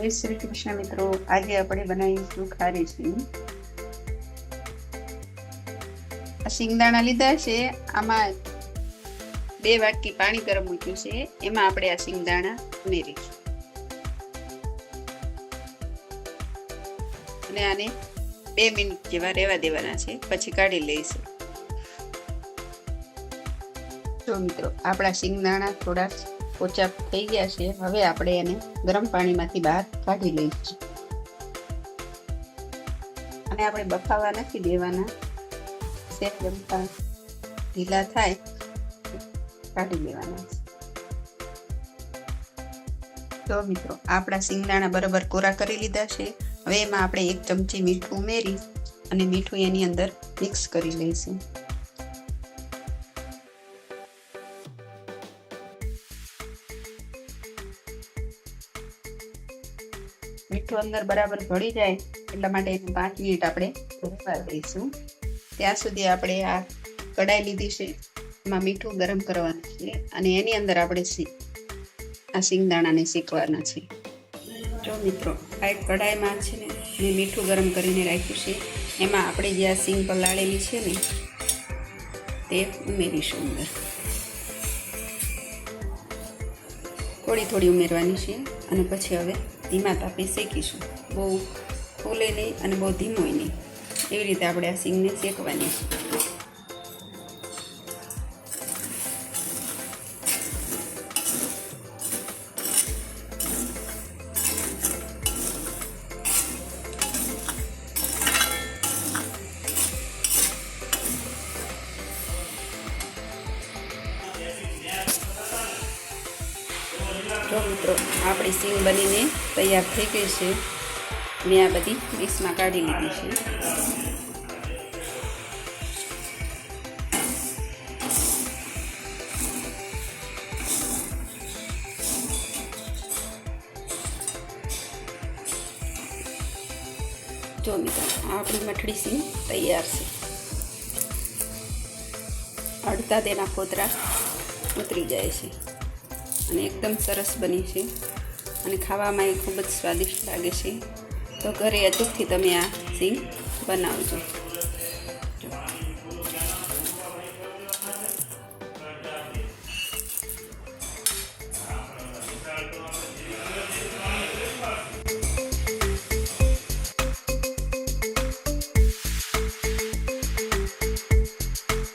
જય શ્રી કૃષ્ણ મિત્રો, આજે આપણે બનાવીશું ખારી સિંગ. આ સિંગદાણા લીધા છે, આમાં બે વાટકી પાણી ગરમ મૂક્યું છે, એમાં આપણે આ સિંગદાણા ઉમેરીશું. અને આને બે મિનિટ જેવા રહેવા દેવાના છે, પછી કાઢી લઈશું. તો મિત્રો, આપણા સિંગદાણા થોડા પોચા થઈ ગયા છે. હવે આપણે એને ગરમ પાણીમાંથી બહાર કાઢી લઈશું. અને આપણે બફાવા નથી દેવાના. સેફ જમતા ઢીલા થાય, કાઢી દેવાના તો મિત્રો, આપણા સિંગદાણા બરાબર કોરા કરી લીધા છે. હવે એમાં આપણે એક ચમચી મીઠું ઉમેરી અને મીઠું એની અંદર મિક્સ કરી લઈશું. મીઠું અંદર બરાબર ભળી જાય એટલા માટે એને પાંચ મિનિટ આપણે ભરવા દઈશું. ત્યાં સુધી આપણે આ કડાઈ લીધી છે. એમાં મીઠું ગરમ કરવાનું છે અને એની અંદર આપણે આ સિંગદાણાને શેકવાના છે. જો મિત્રો, આ એક કડાઈમાં છે ને, મેં મીઠું ગરમ કરીને રાખ્યું છે. એમાં આપણે જે આ સિંગ પલાળેલી છે ને, તે ઉમેરીશું અંદર. થોડી થોડી ઉમેરવાની છે અને પછી હવે ધીમા તાપે શેકીશું બહુ ફૂલે નહીં અને બહુ ધીમોય નહીં. એવી રીતે આપણે આ સિંગને શેકવાની. છે જો મિત્રો, આપણી સીંગ બનીને તૈયાર થઈ ગઈ છે. મેં આ બધી ડીશમાં કાઢી લીધી છે. જો મિત્રો, આપણી મઠડી સીંગ તૈયાર છે. અડધા તેના ફોતરા ઉતરી જાય છે. અને એકદમ સરસ બની છે. અને ખાવામાં એ ખૂબ જ સ્વાદિષ્ટ લાગે છે. તો ઘરે અચૂકથી તમે આ સિંગ બનાવજો.